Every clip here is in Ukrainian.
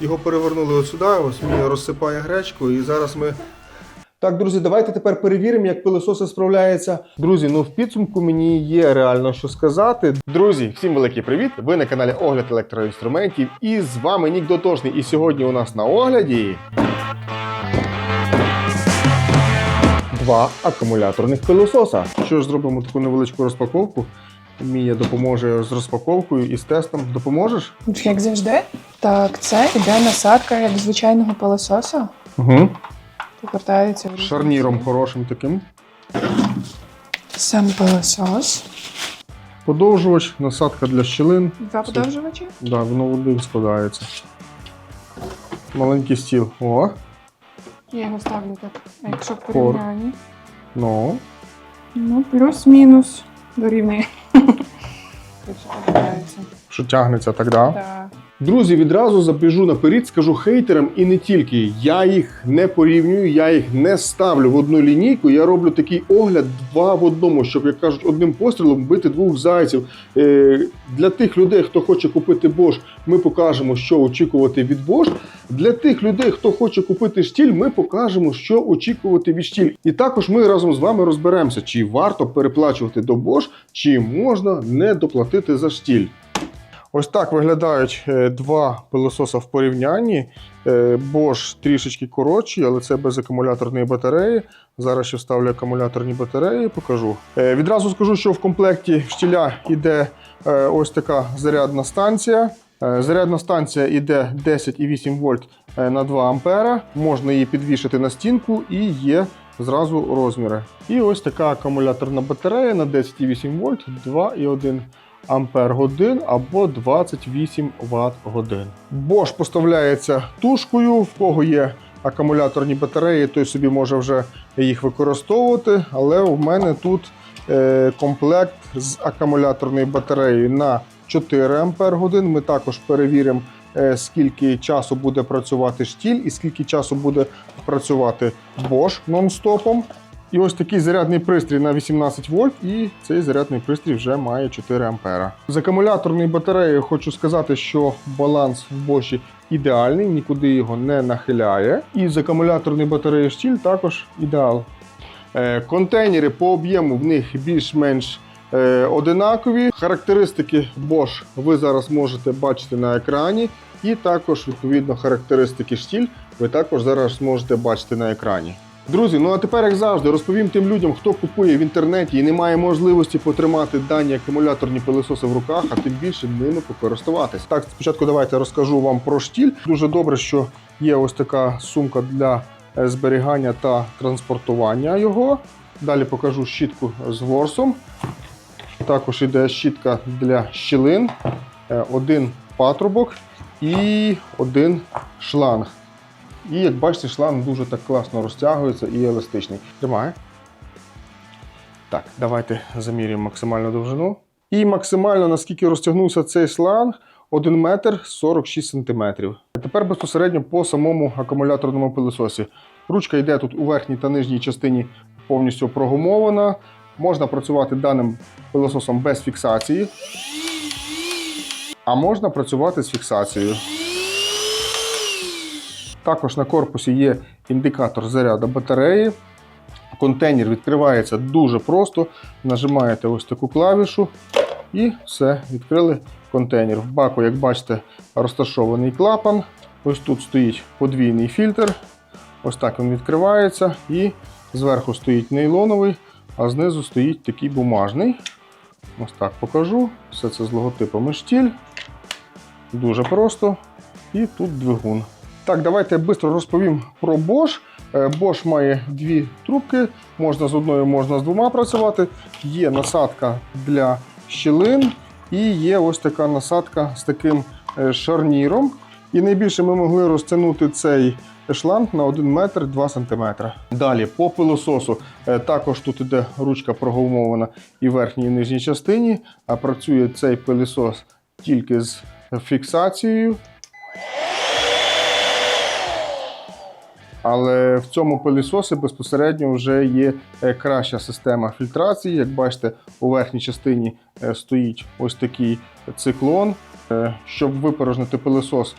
Його перевернули от сюди, ось мій розсипає гречку, і зараз ми. Так, друзі, давайте тепер перевіримо, як пилососи справляються. Друзі, ну в підсумку мені є реально що сказати. Друзі, всім великий привіт! Ви на каналі Огляд електроінструментів. І з вами Нік Дотошний. І сьогодні у нас на огляді. Два акумуляторних пилососа. Що ж зробимо таку невеличку розпаковку? Мія допоможе з розпаковкою і з тестом. Допоможеш? Як завжди. Так, це іде насадка як звичайного пилососа. Угу. Повертається в Шарніром хорошим таким. Сам пилосос. Подовжувач, насадка для щілин. Два подовжувачі. Да, воно в один складається. Маленький стіл. О, Я його ставлю так. А якщо в порівнянні? ну. Ну, плюс-мінус дорівнює. Якщо подобається. Що тягнеться так, да? Друзі, відразу забіжу наперед, скажу хейтерам і не тільки. Я їх не порівнюю, я їх не ставлю в одну лінійку. Я роблю такий огляд два в одному, щоб, як кажуть, одним пострілом бити двох зайців. Е, для тих людей, хто хоче купити Bosch, ми покажемо, що очікувати від Bosch. Для тих людей, хто хоче купити штіль, ми покажемо, що очікувати від штіль. І також ми разом з вами розберемося, чи варто переплачувати до Bosch, чи можна не доплатити за штіль. Ось так виглядають е, два пилососа в порівнянні. Е, Bosch трішечки коротші, але це без акумуляторної батареї. Зараз ще вставлю акумуляторні батареї, покажу. Е, Відразу скажу, що в комплекті штіля йде ось така зарядна станція. Зарядна станція йде 10,8 вольт на 2 ампера. Можна її підвішати на стінку і є зразу розміри. І ось така акумуляторна батарея на 10,8 вольт 2,1 ампер годин або 28 Вт годин. Bosch поставляється тушкою, в кого є акумуляторні батареї, той собі може вже їх використовувати. Але у мене тут е, комплект з акумуляторною батареєю на 4 ампер годин. Ми також перевіримо, е, скільки часу буде працювати штіль і скільки часу буде працювати Bosch нон-стопом. І ось такий зарядний пристрій на 18 вольт, і цей зарядний пристрій вже має 4 ампера. З акумуляторної батареї хочу сказати, що баланс в Bosch ідеальний, нікуди його не нахиляє. І з акумуляторної батареї штіль також ідеал. Е, Контейнери по об'єму в них більш-менш е, одинакові. Характеристики Bosch ви зараз можете бачити на екрані. І також, відповідно, характеристики штіль ви також зараз зможете бачити на екрані. Друзі, ну а тепер, як завжди, розповім тим людям, хто купує в інтернеті і не має можливості потримати дані акумуляторні пилососи в руках, а тим більше ними покористуватись. Так, спочатку давайте розкажу вам про штіль. Дуже добре, що є ось така сумка для е, зберігання та транспортування його. Далі покажу щітку з ворсом. Також іде щітка для щілин, е, один патрубок і один шланг. І як бачите, шланг дуже так класно розтягується і еластичний. Тримає. Так, давайте замірюємо максимальну довжину. І максимально наскільки розтягнувся цей шланг 1 метр 46 сантиметрів. Тепер безпосередньо по самому акумуляторному пилососі. Ручка йде тут у верхній та нижній частині повністю прогумована. Можна працювати даним пилососом без фіксації, а можна працювати з фіксацією. Також на корпусі є індикатор заряду батареї. Контейнер відкривається дуже просто. Нажимаєте ось таку клавішу і все, відкрили контейнер. В баку, як бачите, розташований клапан. Ось тут стоїть подвійний фільтр. Ось так він відкривається. І зверху стоїть нейлоновий, а знизу стоїть такий бумажний. Ось так покажу. Все це з логотипами штіль. Дуже просто. І тут двигун. Так, давайте швидко розповім про Bosch. Е, Bosch має дві трубки, можна з одною, можна з двома працювати. Є насадка для щілин і є ось така насадка з таким е, шарніром. І найбільше ми могли розтягнути цей шланг на 1 метр 2 см. Далі по пилососу е, також тут іде ручка прогумована і в верхній і нижній частині, а працює цей пилосос тільки з фіксацією. Але в цьому пилісосі безпосередньо вже є е, краща система фільтрації. Як бачите, у верхній частині е, стоїть ось такий циклон. Е, Щоб випорожнити пилисос,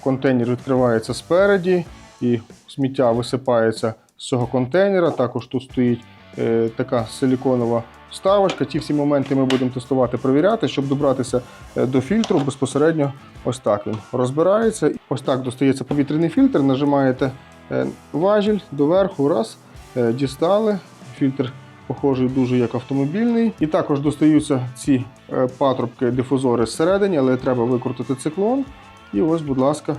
контейнер відкривається спереді і сміття висипається з цього контейнера. Також тут стоїть така силіконова вставочка. Ті всі моменти ми будемо тестувати, перевіряти, щоб добратися до фільтру безпосередньо. Ось так він розбирається. Ось так достається повітряний фільтр. Нажимаєте важіль доверху, раз, е, дістали. Фільтр похожий дуже як автомобільний. І також достаються ці е, патрубки, дифузори зсередині, але треба викрутити циклон. І ось, будь ласка,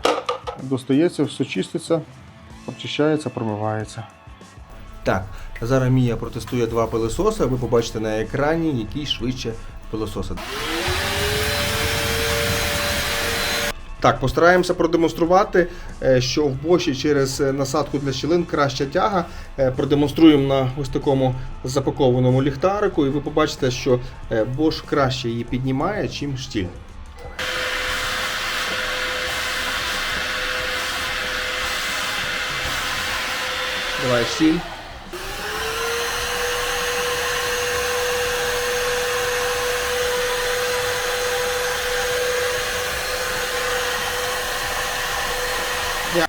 достається, все чиститься, очищається, промивається. Так, зараз Мія протестує два пилососи, ви побачите на екрані, який швидше пилососить. Так, постараємося продемонструвати, е, що в Боші через е, насадку для щілин краща тяга. Е, Продемонструємо на ось такому запакованому ліхтарику, і ви побачите, що Bosch краще її піднімає, чим штіль. Давай штіль.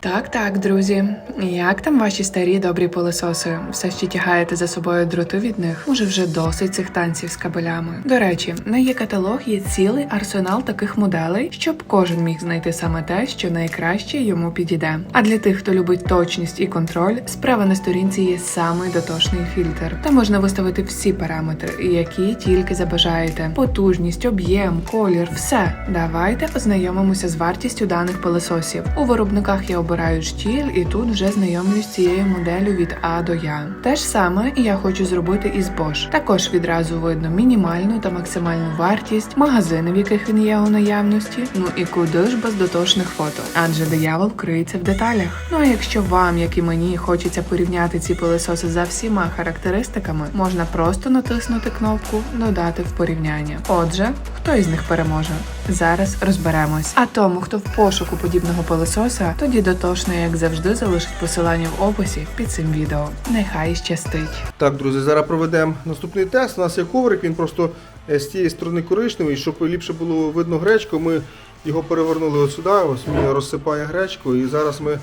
Так, так, друзі. Як там ваші старі добрі пилососи? Все ще тягаєте за собою дроти від них? Може, вже досить цих танців з кабелями. До речі, на є каталог є цілий арсенал таких моделей, щоб кожен міг знайти саме те, що найкраще йому підійде. А для тих, хто любить точність і контроль, справа на сторінці є самий дотошний фільтр. Там можна виставити всі параметри, які тільки забажаєте: потужність, об'єм, колір, все. Давайте ознайомимося з вартістю даних пилососів. У виробниках я обираю штіль, і тут вже знайомлюсь з цією моделлю від А до Я. Те ж саме я хочу зробити і з Bosch. Також відразу видно мінімальну та максимальну вартість, магазини, в яких він є у наявності. Ну і куди ж без дотошних фото, адже диявол криється в деталях. Ну а якщо вам, як і мені, хочеться порівняти ці пилососи за всіма характеристиками, можна просто натиснути кнопку Додати в порівняння. Отже, хто із них переможе? Зараз розберемось. А тому, хто в пошуку подібного пилососа, тоді дотошно, як завжди, залишить посилання в описі під цим відео. Нехай щастить. Так, друзі, зараз проведемо наступний тест. У нас є коврик, він просто е, з цієї сторони коричневий, щоб ліпше було видно гречку, ми його перевернули сюди, ось Мія розсипає гречку, і зараз ми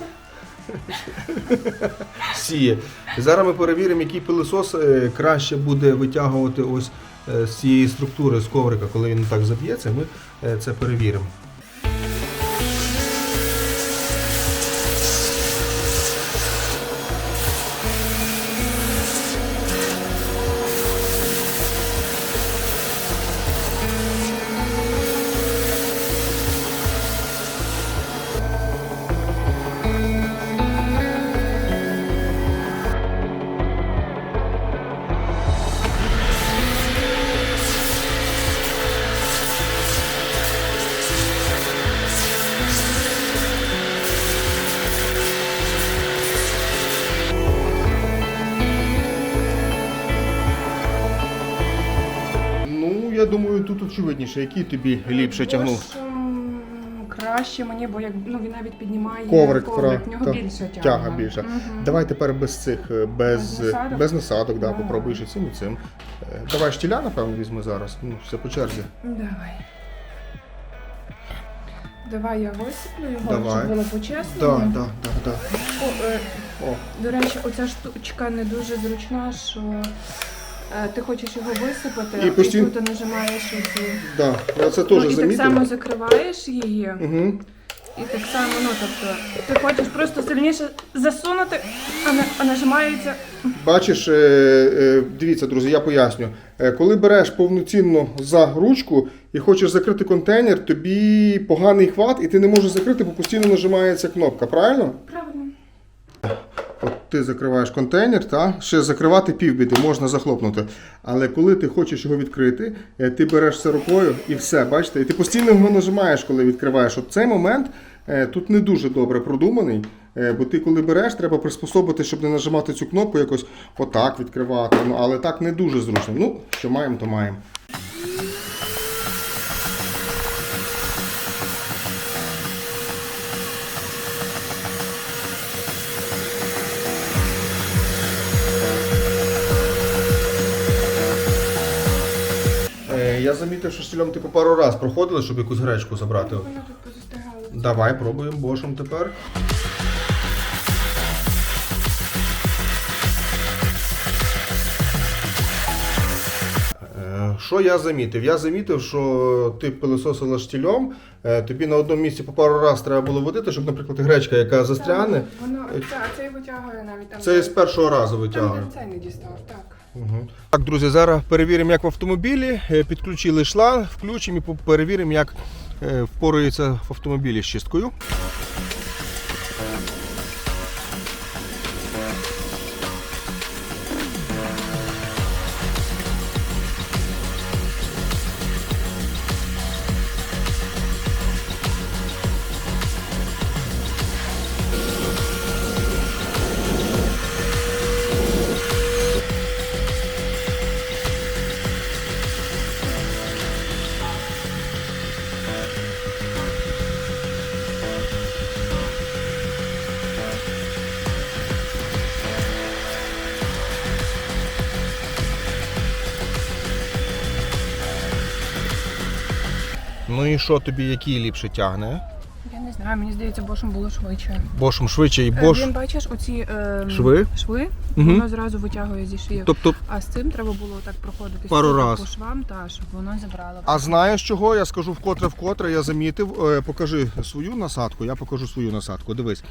сіє. Зараз ми перевіримо, який пилосос е, краще буде витягувати ось е, з цієї структури з коврика, коли він так заб'ється, ми це перевіримо. Думаю, тут очевидніше, який тобі ліпше тягнув. Краще мені, бо як ну він навіть піднімає Коврик, коврик в нього та- більше тяга. тяга більша. Мгм. Давай тепер без цих, е, без, Без насадок? без насадок, да, Давай. попробуєш і цим і цим. Е, Давай штіля, напевно, візьми зараз. Ну, все по черзі. Давай. Давай я висиплю його, Давай. щоб було Так, по-чесному. так, так, так. О, е, До речі, оця штучка не дуже зручна, що ти хочеш його висипати, І постійно- тут нажимаєш оці. да. Я це Ну, теж і так замітив. само закриваєш її, Угу. і так само, ну тобто, ти хочеш просто сильніше засунути, а, не, а нажимається. Бачиш, е, е, дивіться, друзі, я поясню. Е, Коли береш повноцінно за ручку і хочеш закрити контейнер, тобі поганий хват, і ти не можеш закрити, бо постійно нажимається кнопка, правильно? Правильно. Ти закриваєш контейнер, та ще закривати півбіди, можна захлопнути. Але коли ти хочеш його відкрити, е, ти береш це рукою і все, бачите, і ти постійно його нажимаєш, коли відкриваєш. От цей момент е, тут не дуже добре продуманий. е, Бо ти коли береш, треба приспособити, щоб не нажимати цю кнопку якось отак відкривати. Ну, але так не дуже зручно. Ну, що маємо, то маємо. Я замітив, що штілем типу пару раз проходили, щоб якусь гречку забрати. Вона тут позастигала. Давай пробуємо бошем тепер. Е, Що я замітив? Я замітив, що ти пилисосила штілем, е, тобі на одному місці по пару разів треба було водити, щоб, наприклад, гречка, яка застряне, Воно так, цей витягує навіть там. це з першого разу витягує. цей не дістав, так. Угу. Так, друзі, зараз перевіримо, як в автомобілі. Е, Підключили шланг, включимо і перевіримо, як впорується в автомобілі з чисткою. Ну і що тобі, який ліпше тягне? Я не знаю, мені здається, бошем було швидше. Бошем швидше і Е, бош. Він бачиш оці е, Шви? шви Мгм. воно зразу витягує зі шиї. Тобто, А з цим треба було так проходити Пару раз. по швам, та, щоб воно забрало. а знаєш чого? Я скажу вкотре вкотре, я замітив. Е, Покажи свою насадку, я покажу свою насадку. Дивись.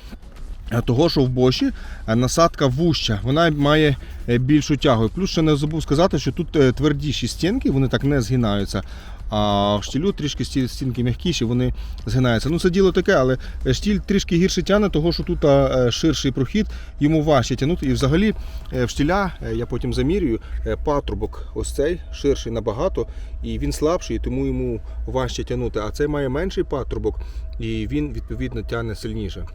Е, Того, що в боші е, насадка вуща, вона має е, більшу тягу. І Плюс ще не забув сказати, що тут е, твердіші стінки, вони так не згинаються. А в штілю трішки стінки м'якіші, вони згинаються. Ну це діло таке, але е, штіль трішки гірше тягне, того що тут е, ширший прохід, йому важче тягнути. І взагалі е, в штіля, я потім замірюю, патрубок ось цей ширший набагато, і він слабший, тому йому важче тягнути. А цей має менший патрубок, і він відповідно тягне сильніше.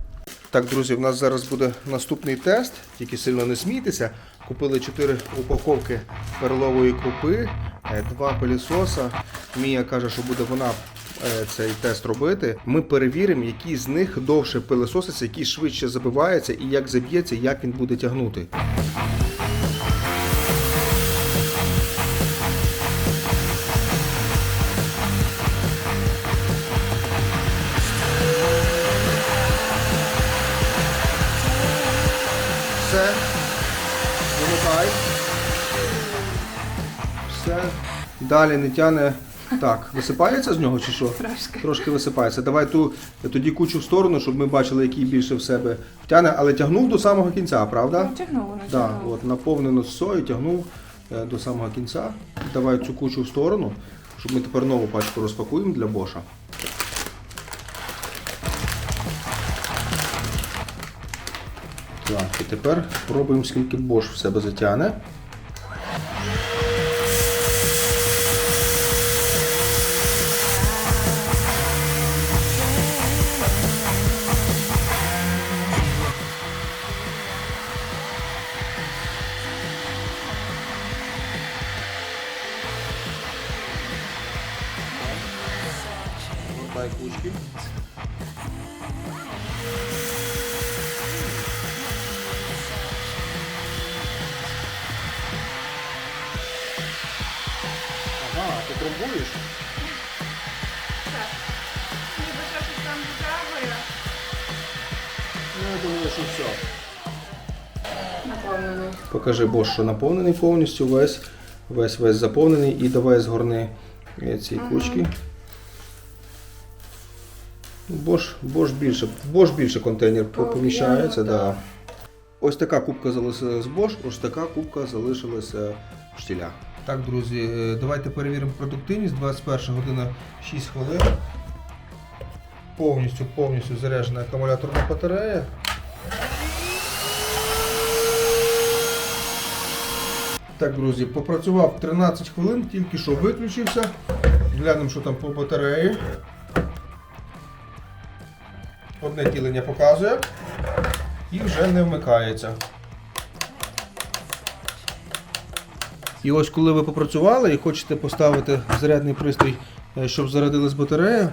Так, друзі, в нас зараз буде наступний тест, тільки сильно не смійтеся. Купили 4 упаковки перлової крупи, е, два пилісоса. Мія каже, що буде вона е, цей тест робити. Ми перевіримо, який з них довше пилисоситься, який швидше забивається і як заб'ється, як він буде тягнути. Далі не тяне. Так, висипається з нього чи що? Трошки. Трошки висипається. Давай ту тоді кучу в сторону, щоб ми бачили, який більше в себе втягне, але тягнув до самого кінця, правда? Тягнуло, воно Так, тягнуло. от наповнено сою, тягнув е, до самого кінця. Давай цю кучу в сторону, щоб ми тепер нову пачку розпакуємо для Боша. Так, і тепер пробуємо, скільки Бош в себе затягне. Дай кучки. Ага? Ніби там витягує. Ну, я думаю, що все. Наповнений. Покажи Бош, що наповнений повністю, весь, весь, весь заповнений. І давай згорни е, ці кучки. Бош, Бош більше, Бош більше контейнер по- поміщається. Об'ємно, Да. Ось така кубка залишилась з Бош, ось така кубка залишилася в штілях. Так, друзі, е, давайте перевіримо продуктивність. 21 година 6 хвилин. Повністю, повністю заряджена акумуляторна батарея. Так, друзі, попрацював 13 хвилин, тільки що виключився. Глянемо, що там по батареї. Одне ділення показує і вже не вмикається. І ось коли ви попрацювали і хочете поставити зарядний пристрій, е, щоб зарядилась батарея,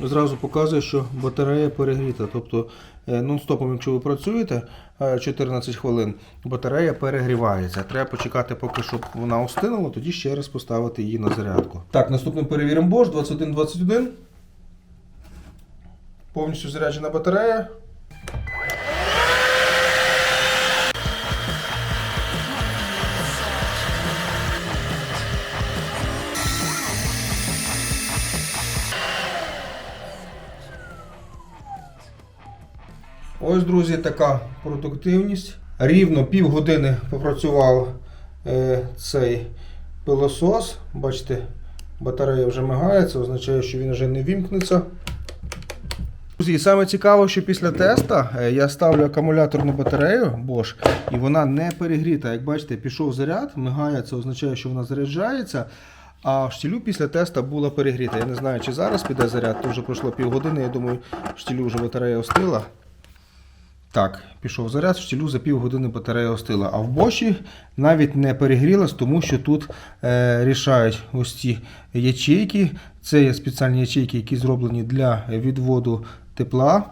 зразу показує, що батарея перегріта. Тобто е, нон-стопом, якщо ви працюєте е, 14 хвилин, батарея перегрівається. Треба почекати, поки щоб вона остинула, тоді ще раз поставити її на зарядку. Так, наступним перевіримо Bosch 2121. Повністю заряджена батарея. Ось, друзі, така продуктивність. Рівно півгодини попрацював е, цей пилосос. Бачите, батарея вже мигає, це означає, що він вже не вімкнеться. Друзі, і саме цікаво, що після теста е, я ставлю акумуляторну батарею Bosch, і вона не перегріта. Як бачите, пішов заряд, мигає, це означає, що вона заряджається. А штілю після теста була перегріта. Я не знаю, чи зараз піде заряд, то вже пройшло півгодини. Я думаю, в штілю вже батарея остила. Так, пішов заряд, штілю за півгодини батарея остила. А в боші навіть не перегрілась, тому що тут е, рішають ось ці ячейки. Це є спеціальні ячейки, які зроблені для відводу тепла.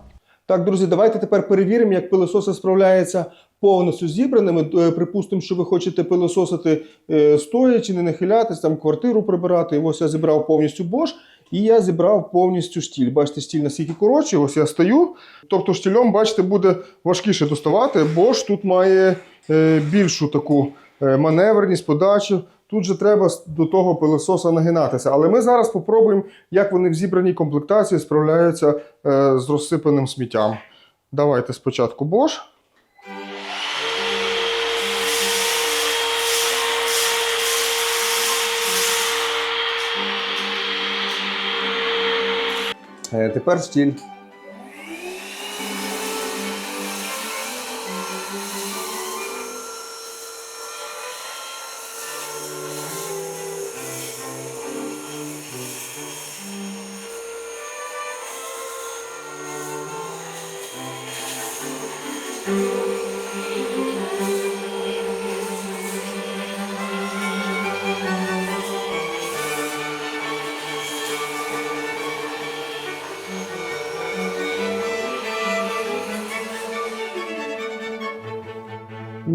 Так, друзі, давайте тепер перевіримо, як пилососи справляються повністю зібраними. Е, Припустимо, що ви хочете пилососити е, стоячи, не нахилятись, там квартиру прибирати. І ось я зібрав повністю Bosch. І я зібрав повністю штіль. Бачите, стіль наскільки коротший, ось я стою. Тобто штілем, бачите, буде важкіше доставати, бо ж тут має е, більшу таку маневреність, подачу. Тут же треба до того пилососа нагинатися. Але ми зараз спробуємо, як вони в зібраній комплектації справляються е, з розсипаним сміттям. Давайте спочатку Bosch. Е, Тепер стіль.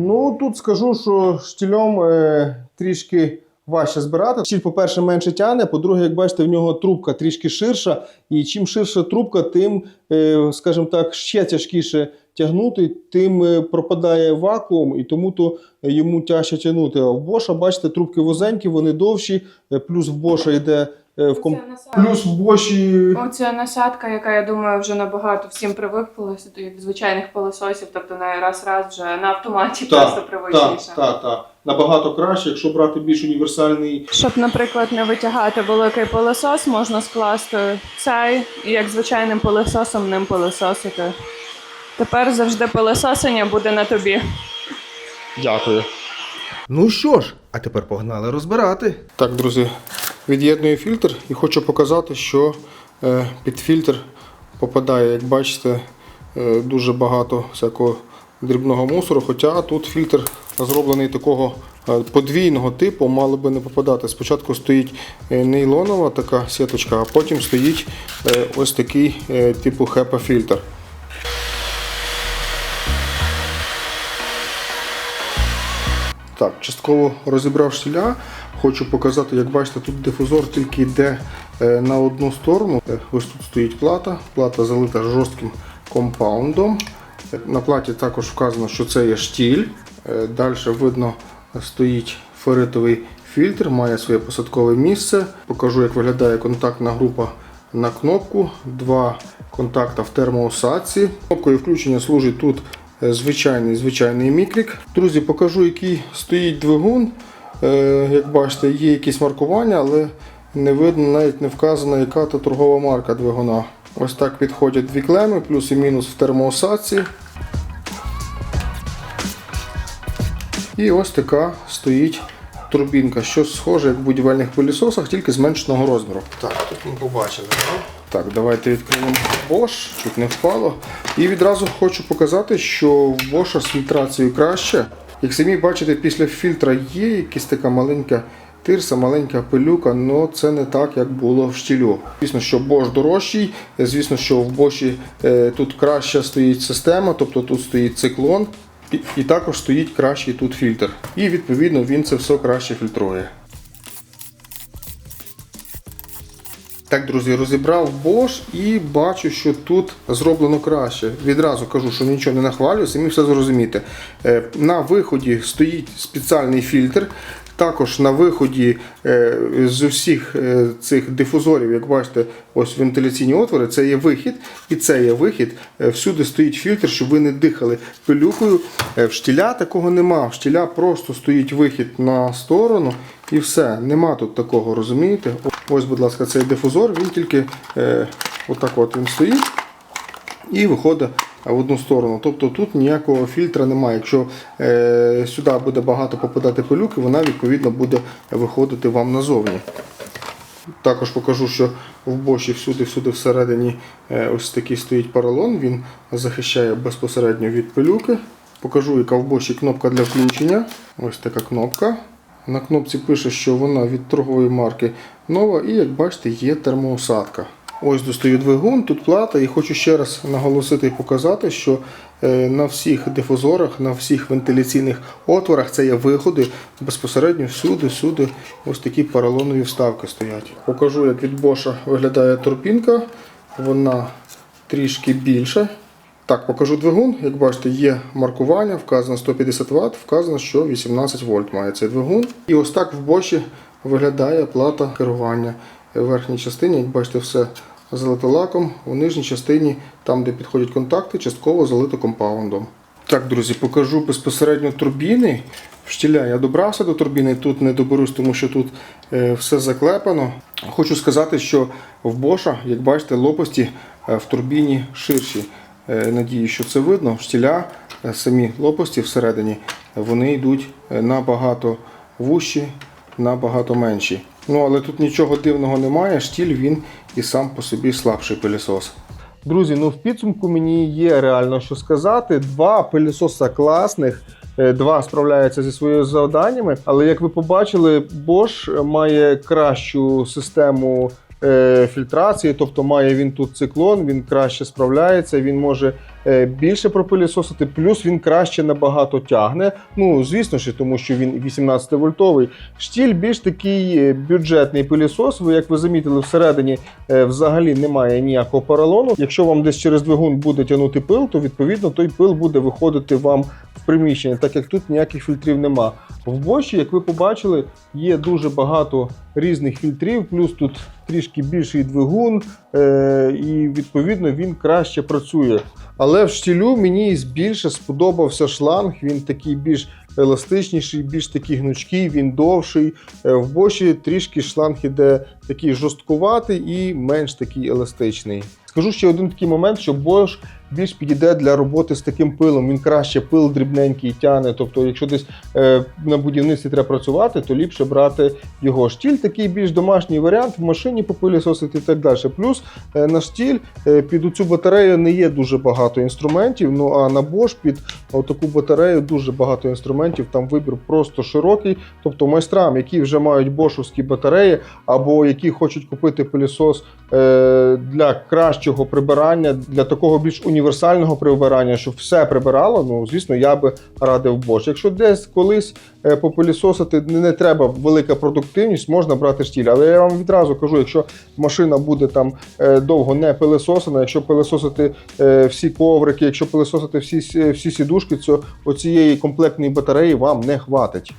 Ну, тут скажу, що штілем е, трішки важче збирати. Штіль, по-перше, менше тяне, по-друге, як бачите, в нього трубка трішки ширша. І чим ширша трубка, тим, е, скажімо так, ще тяжкіше тягнути, тим е, пропадає вакуум, і тому то йому тяжче тягнути. А в Боша, бачите, трубки вузенькі, вони довші, е, плюс в Боша йде в комп... Плюс в Боші Оця насадка, яка я думаю, вже набагато всім привикла від звичайних пилососів, тобто на раз-раз вже на автоматі просто привичніше. так, так. Набагато краще, якщо брати більш універсальний Щоб, наприклад, не витягати великий пилосос, можна скласти цей і як звичайним пилососом ним пилососити. Тепер завжди пилососення буде на тобі. Дякую. Ну що ж, а тепер погнали розбирати. Так, друзі, від'єдную фільтр і хочу показати, що е, під фільтр попадає, як бачите, е, дуже багато всякого дрібного мусору. Хоча тут фільтр зроблений такого е, подвійного типу, мало би не попадати. Спочатку стоїть нейлонова така сіточка, а потім стоїть ось такий типу HEPA фільтр. Так, частково розібрав штіля. Хочу показати, як бачите, тут дифузор тільки йде е, на одну сторону. Е, Ось тут стоїть плата. Плата залита жорстким компаундом. Е, На платі також вказано, що це є штіль. Далі видно стоїть ферритовий фільтр, має своє посадкове місце. Покажу, як виглядає контактна група на кнопку. Два контакта в термоусадці. Кнопкою включення служить тут звичайний звичайний мікрік. Друзі, покажу, який стоїть двигун. Е, Як бачите, є якісь маркування, але не видно, навіть не вказано, яка то торгова марка двигуна. Ось так підходять дві клеми, плюс і мінус в термоусадці. І ось така стоїть турбінка, що схоже як в будівельних пилісосах, тільки зменшеного розміру. Так, тут ми побачили. Так, давайте відкриємо Bosch, чуть не впало. І відразу хочу показати, що в Bosch з фільтрацією краще. Як самі бачите, після фільтра є якась така маленька тирса, маленька пилюка, але це не так, як було в штілю. Звісно, що Bosch дорожчий, звісно, що в Bosch е, тут краще стоїть система, тобто тут стоїть циклон. І також стоїть кращий тут фільтр. І відповідно він це все краще фільтрує. Так, друзі, розібрав Bosch і бачу, що тут зроблено краще. Відразу кажу, що нічого не нахвалюю, самі все зрозумієте. На виході стоїть спеціальний фільтр. Також на виході е, з усіх е, цих дифузорів, як бачите, ось вентиляційні отвори, це є вихід, і це є вихід. Е, Всюди стоїть фільтр, щоб ви не дихали пилюкою. В штіля такого нема. В штіля просто стоїть вихід на сторону і все. Нема тут такого, розумієте? Ось, будь ласка, цей дифузор, він тільки отак от він стоїть і виходить в одну сторону. Тобто тут ніякого фільтра немає. Якщо е, сюди буде багато попадати пилюки, вона відповідно буде виходити вам назовні. Також покажу, що в боші всюди-всюди всередині е, ось такий стоїть поролон, він захищає безпосередньо від пилюки. Покажу, яка в боші кнопка для включення. Ось така кнопка. На кнопці пише, що вона від торгової марки нова, і як бачите, є термоусадка. Ось достаю двигун, тут плата, і хочу ще раз наголосити і показати, що е, на всіх дифузорах, на всіх вентиляційних отворах це є виходи безпосередньо всюди, всюди ось такі поролонові вставки стоять. Покажу, як від Боша виглядає турбінка. Вона трішки більша. Так, покажу двигун. Як бачите, є маркування, вказано 150 Вт, вказано, що 18 вольт має цей двигун. І ось так в боші виглядає плата керування. Верхній частині, як бачите, все залито лаком, у нижній частині, там де підходять контакти, частково залито компаундом. Так, друзі, покажу безпосередньо турбіни. В я добрався до турбіни, тут не доберусь, тому що тут е, все заклепано. Хочу сказати, що в Боша, як бачите, лопасті е, в турбіні ширші. Е, Надію, що це видно. Штіля самі лопасті всередині вони йдуть набагато вущі, набагато менші. Ну, але тут нічого дивного немає, штіль він і сам по собі слабший пилісос. Друзі, ну в підсумку мені є реально що сказати. Два пилісоса класних. е, Два справляються зі своїми завданнями, але як ви побачили, Bosch має кращу систему фільтрації, тобто має він тут циклон, він краще справляється, він може е, більше пропилісосити, плюс він краще набагато тягне. Ну, звісно ж, тому що він 18 вольтовий. Штіль більш такий е, бюджетний пилісос. Ви, як ви замітили, всередині е, взагалі немає ніякого поролону. Якщо вам десь через двигун буде тягнути пил, то відповідно той пил буде виходити вам в приміщення, так як тут ніяких фільтрів нема. В боші, як ви побачили, є дуже багато різних фільтрів, плюс тут трішки більший двигун, е- і відповідно він краще працює. Але в штілю мені більше сподобався шланг. Він такий більш еластичніший, більш такий гнучкий, він довший. Е, В боші трішки шланг іде такий жорсткуватий і менш такий еластичний. Скажу ще один такий момент, що Bosch більш підійде для роботи з таким пилом. Він краще пил дрібненький тяне. Тобто, якщо десь е, на будівництві треба працювати, то ліпше брати його. Штіль такий більш домашній варіант, в машині попилісосити і так далі. Плюс е, на штіль е, під цю батарею не є дуже багато інструментів. Ну а на Bosch під таку батарею дуже багато інструментів. Там вибір просто широкий. Тобто майстрам, які вже мають бошовські батареї, або які хочуть купити пилісос для кращого прибирання, для такого більш універсального прибирання, щоб все прибирало. Ну звісно, я би радив Bosch. Якщо десь колись е, попилісосити не, треба велика продуктивність, можна брати штіль. Але я вам відразу кажу, якщо машина буде там е, довго не пилисосена, якщо пилисосити е, всі коврики, якщо пилисосити всі, всі сідушки, то оцієї комплектної батареї вам не хватить.